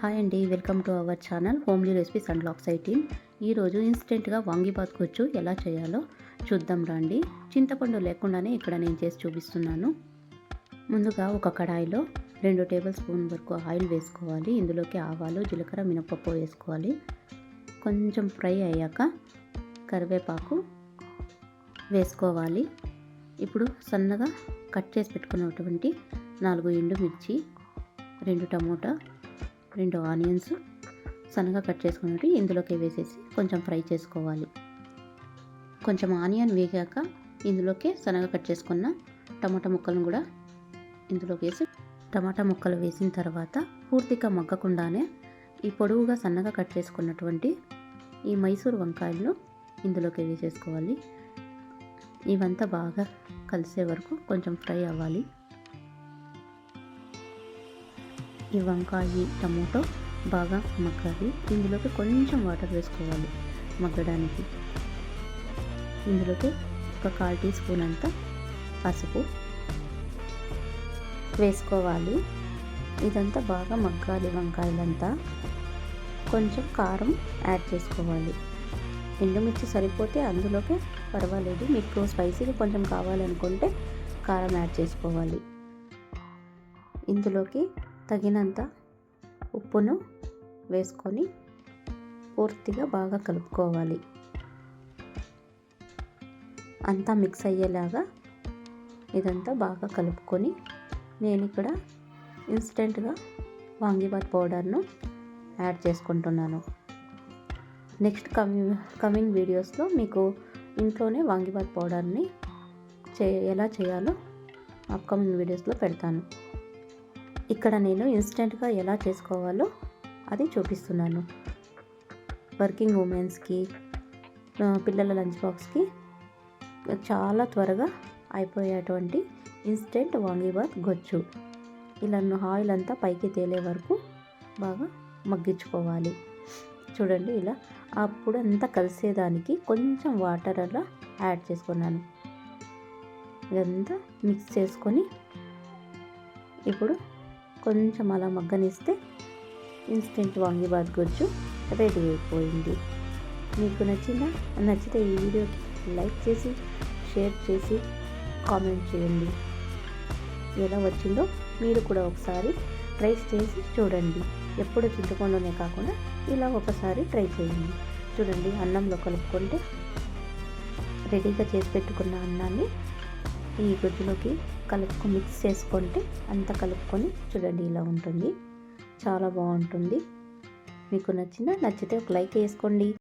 Hi అండి welcome to our channel homely recipes and lakhs ఐటీన్ ఈరోజు ఇన్స్టెంట్గా వాంగిబాత్ కూర్చు ఎలా చేయాలో చూద్దాం రండి. చింతపండు లేకుండానే ఇక్కడ నేను చేసి చూపిస్తున్నాను. ముందుగా ఒక కడాయిలో రెండు టేబుల్ స్పూన్ వరకు ఆయిల్ వేసుకోవాలి. ఇందులోకి ఆవాలు జీలకర్ర మినపప్పు వేసుకోవాలి. కొంచెం ఫ్రై అయ్యాక కరివేపాకు వేసుకోవాలి. ఇప్పుడు సన్నగా కట్ చేసి పెట్టుకున్నటువంటి నాలుగు ఎండుమిర్చి రెండు టమోటా రెండు ఆనియన్స్ సన్నగా కట్ చేసుకున్నట్టు ఇందులోకి వేసేసి కొంచెం ఫ్రై చేసుకోవాలి. కొంచెం ఆనియన్ వేగాక ఇందులోకి సన్నగా కట్ చేసుకున్న టమాటా ముక్కలను కూడా ఇందులోకి వేసి టమాటా ముక్కలు వేసిన తర్వాత పూర్తిగా మగ్గకుండానే ఈ పొడవుగా సన్నగా కట్ చేసుకున్నటువంటి ఈ మైసూర్ వంకాయలను ఇందులోకి వేసేసుకోవాలి. ఇవంతా బాగా కలిసే వరకు కొంచెం ఫ్రై అవ్వాలి. ఈ వంకాయ టమోటో బాగా మగ్గాలి. ఇందులోకి కొంచెం వాటర్ వేసుకోవాలి మగ్గడానికి. ఇందులోకి ఒక కాల్ టీ స్పూన్ అంత పసుపు వేసుకోవాలి. ఇదంతా బాగా మగ్గాలి వంకాయలంతా. కొంచెం కారం యాడ్ చేసుకోవాలి. ఎండుమిర్చి సరిపోతే అందులోకి పర్వాలేదు. మీకు స్పైసీగా కొంచెం కావాలనుకుంటే కారం యాడ్ చేసుకోవాలి. ఇందులోకి తగినంత ఉప్పును వేసుకొని పూర్తిగా బాగా కలుపుకోవాలి. అంతా మిక్స్ అయ్యేలాగా ఇదంతా బాగా కలుపుకొని నేను ఇక్కడ ఇన్స్టెంట్గా వాంగిబాత్ పౌడర్ను యాడ్ చేసుకుంటున్నాను. నెక్స్ట్ కమింగ్ కమింగ్ వీడియోస్లో మీకు ఇంట్లోనే వాంగిబాత్ పౌడర్ని చే ఎలా చేయాలో అప్కమింగ్ వీడియోస్లో పెడతాను. ఇక్కడ నేను ఇన్స్టెంట్గా ఎలా చేసుకోవాలో అది చూపిస్తున్నాను. వర్కింగ్ ఉమెన్స్కి పిల్లల లంచ్ బాక్స్కి చాలా త్వరగా అయిపోయేటువంటి ఇన్స్టెంట్ వాంగీబాత్ గొచ్చు. ఇలా ఆయిల్ అంతా పైకి తేలే వరకు బాగా మగ్గించుకోవాలి. చూడండి ఇలా అప్పుడు అంతా కలిసేదానికి కొంచెం వాటర్ అలా యాడ్ చేసుకున్నాను. ఇదంతా మిక్స్ చేసుకొని ఇప్పుడు కొంచెం అలా మగ్గనిస్తే ఇన్స్టెంట్ వాంగిబాద్ గుజ్జు రెడీ అయిపోయింది మీకు నచ్చిన నచ్చితే ఈ వీడియోకి లైక్ చేసి షేర్ చేసి కామెంట్ చేయండి. ఎలా వచ్చిందో మీరు కూడా ఒకసారి ట్రై చేసి చూడండి. ఎప్పుడు చింతపండునే కాకుండా ఇలా ఒకసారి ట్రై చేయండి. చూడండి అన్నంలో కలుపుకుంటే రెడీగా చేసి పెట్టుకున్న అన్నాన్ని ఈ గుజ్జులోకి కలుపుకు మిక్స్ చేసుకుంటే అంతా కలుపుకొని చూడండి ఇలా ఉంటుంది. చాలా బాగుంటుంది. మీకు నచ్చిన నచ్చితే ఒక లైక్ వేసుకోండి.